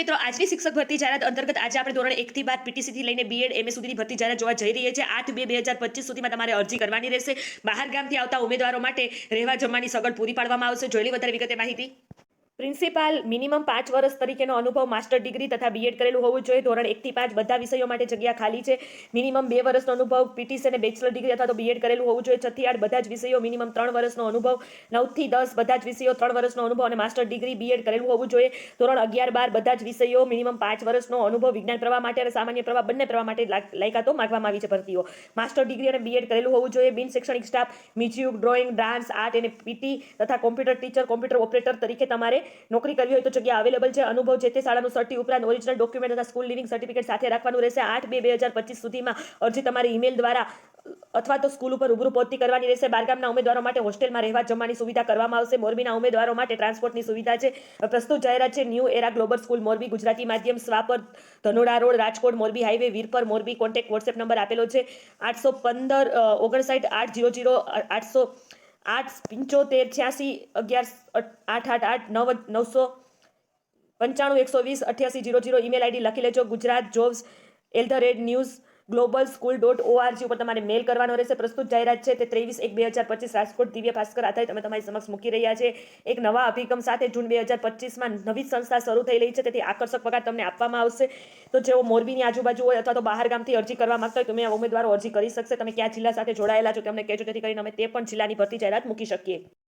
મિત્રો, આજની શિક્ષક ભરતી જાહેરાત અંતર્ગત આજે આપણે ધોરણ એકથી પીટીસી પીટીસીથી લઈને બીએડ એમએ સુધીની ભરતી જાહેરાત જોવા જઈ રહીએ છીએ. આઠ બે બે હજાર પચીસ સુધીમાં તમારે અરજી કરવાની રહેશે. બહાર ગામથી આવતા ઉમેદવારો માટે રહેવા જમવાની સગવડ પૂરી પાડવામાં આવશે. જોયેલી વધારે વિગતે માહિતી પ્રિન્સિપાલ મિનિમમ પાંચ વર્ષ તરીકેનો અનુભવ, માસ્ટર ડિગ્રી તથા બીએડ કરેલું હોવું જોઈએ. ધોરણ એકથી પાંચ બધા વિષયો માટે જગ્યા ખાલી છે. મિનિમમ બે વર્ષનો અનુભવ, પીટીસી અને બેચલર ડિગ્રી અથવા તો બીએડ કરેલું હોવું જોઈએ. છથી આઠ બધા જ વિષયો મિનિમમ ત્રણ વર્ષનો અનુભવ નવથી દસ બધા જ વિષયો ત્રણ વર્ષનો અનુભવ અને માસ્ટર ડિગ્રી બીએડ કરેલું હોવું જોઈએ. ધોરણ અગિયાર બાર બધા જ વિષયો મિનિમમ પાંચ વર્ષનો અનુભવ, વિજ્ઞાન પ્રવાહ માટે અને સામાન્ય પ્રવાહ બંને પ્રવાહ માટે લાયકાતો માગવામાં આવી છે ભરતીઓ. માસ્ટર ડિગ્રી અને બીએડ કરેલું હોવું જોઈએ. બિન શૈક્ષણિક staff music drawing, dance, art અને પીટી તથા કોમ્પ્યુટર ટીચર, કોમ્પ્યુટર ઓપરેટર તરીકે તમારે નોકરી કરવી હોય તો જગ્યા અવેલેબલ છે. અનુભવ જે તે શાળાનું સર્ટી ઉપરાંત ઓરિજિનલ ડોક્યુમેન્ટ તથા સ્કૂલ લિવિંગ સર્ટિફિકેટ સાથે રાખવાનું રહેશે. આઠ બે બે હજાર પચીસ સુધીમાં અરજી તમારી ઈમેલ દ્વારા અથવા તો સ્કૂલ ઉપર રૂબરૂ પહોંચતી કરવાની રહેશે. બારગામના ઉમેદવારો માટે હોસ્ટેલમાં રહેવા જમવાની સુવિધા કરવામાં આવશે. મોરબીના ઉમેદવારો માટે ટ્રાન્સપોર્ટની સુવિધા છે. પ્રસ્તુત જાહેરાત છે new era global school Morbi, Gujarati માધ્યમ, Swapar, Dhanoda road, Rajkot, Morbi highway Virpar, Morbi contact WhatsApp number આપેલો છે. આઠસો પંદર ઓગણસાઠ, આઠ, જીરો જીરો, આઠસો આઠ પંચોતેર, છ્યાસી, અગિયાર આઠ આઠ આઠ, નવ, નવસો પંચાણું, એકસો વીસ, અઠ્યાસી, જીરો જીરો ઈમેલ આઈડી લખી લેજો. Gujarat jobs at the rate news global school dot O R G ઉપર તમારે મેલ કરવાનો રહેશે. પ્રસ્તુત જાહેરાત છે તે ત્રેવીસ એક બે હજાર પચીસ રાજકોટ દિવ્ય ભાસ્કર આધારિત અમે તમારી સમક્ષ મૂકી રહ્યા છે. એક નવા અભિગમ સાથે જૂન બે હજાર પચીસમાં નવી સંસ્થા શરૂ થઈ રહી છે. તેથી આકર્ષક પગાર તમને આપવામાં આવશે. તો જેઓ મોરબીની આજુબાજુ હોય અથવા તો બહાર ગામથી અરજી કરવા માંગતા હોય તમે ઉમેદવારો અરજી કરી શકશે. તમે કયા જિલ્લા સાથે જોડાયેલા છો તમને કહેજો. જેથી કરીને અમે તે પણ જિલ્લાની ભરતી જાહેરાત મૂકી શકીએ.